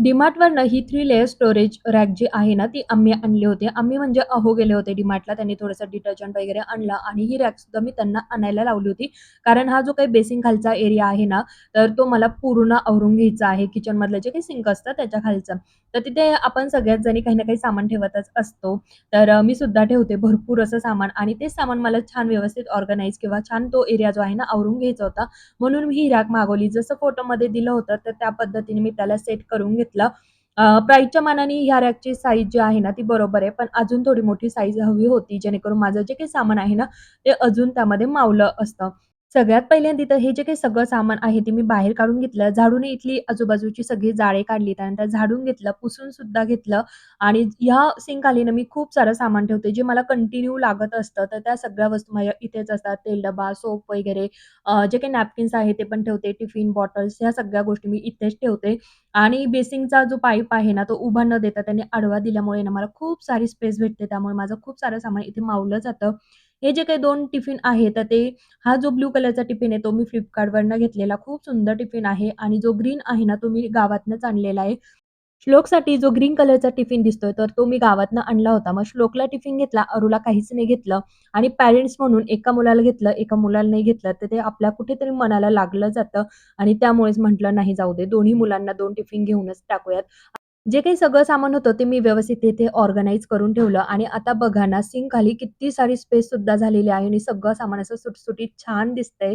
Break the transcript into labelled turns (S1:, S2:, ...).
S1: डीमार्टवरनं ही three layer storage rack जी आहे ना, ती आम्ही आणली होती. आम्ही म्हणजे अहो गेले होते डीमार्टला त्यांनी थोडंसं डिटर्जंट वगैरे आणलं आणि ही रॅक सुद्धा मी त्यांना आणायला लावली होती. कारण हा जो काही बेसिन खालचा एरिया आहे ना, तर तो मला पूर्ण आवरून घ्यायचा आहे. किचनमधलं जे काही सिंक असतं त्याच्या खालचं. तर तिथे आपण सगळ्याच जणी काही ना काही सामान ठेवतच असतो. तर मी सुद्धा ठेवते भरपूर असं सामान आणि तेच सामान मला छान व्यवस्थित ऑर्गनाईज किंवा छान तो एरिया जो आहे ना, आवरून घ्यायचा होता. म्हणून मी ही रॅक मागवली. जसं फोटोमध्ये दिलं होतं, तर त्या पद्धतीने मी त्याला सेट करून घेतलं. घेतला प्राईजच्या मानाने ह्या रॅकची साईज जी आहे ना, ती बरोबर आहे. पण अजून थोडी मोठी साईज हवी होती, जेणेकरून माझं जे काही सामान आहे ना, ते अजून त्यामध्ये मावलं असतं. सगळ्यात पहिल्यांदा तर हे जे काही सगळं सामान आहे, ते मी बाहेर काढून घेतलं. झाडूने इथली आजूबाजूची सगळी जाळे काढली. त्यानंतर झाडून घेतलं, पुसून सुद्धा घेतलं आणि ह्या सिंकखाली ना, मी खूप सारं सामान ठेवते, जे मला कंटिन्यू लागत असतं. तर त्या सगळ्या वस्तू माझ्या इथेच असतात. तेल डबा सोप वगैरे जे काही नॅपकिन्स आहेत, ते पण ठेवते. टिफिन, बॉटल्स ह्या सगळ्या गोष्टी मी इथेच ठेवते आणि बेसिंगचा जो पाईप आहे ना, तो उभा न देता त्याने आडवा दिल्यामुळे ना, मला खूप सारी स्पेस भेटते. त्यामुळे माझं खूप सारं सामान इथे मावलं जातं. हे जे काही दोन टिफिन आहे, तर ते हा जो ब्ल्यू कलरचा टिफिन आहे, तो मी फ्लिपकार्टवरनं घेतलेला. खूप सुंदर टिफिन आहे आणि जो ग्रीन आहे ना, तो मी गावातनंच आणलेला आहे. श्लोकसाठी जो ग्रीन कलरचा टिफिन दिसतोय, तर तो मी गावातनं आणला होता. मग श्लोकला टिफिन घेतला, अरूला काहीच नाही घेतलं आणि पॅरेंट्स म्हणून एका मुलाला घेतलं, एका मुलाला नाही घेतलं. तर ते आपल्या कुठेतरी मनाला लागलं जातं आणि त्यामुळेच म्हटलं, "नाही जाऊ दे, दोन्ही मुलांना दोन टिफिन घेऊनच टाकूयात." जे काही सगळं सामान होतं, ते मी व्यवस्थित तिथे ऑर्गनाईज करून ठेवलं आणि आता बघा ना, सिंकखाली किती सारी स्पेस सुद्धा झालेली आहे आणि सगळं सामान असं सुटसुटीत छान दिसतंय.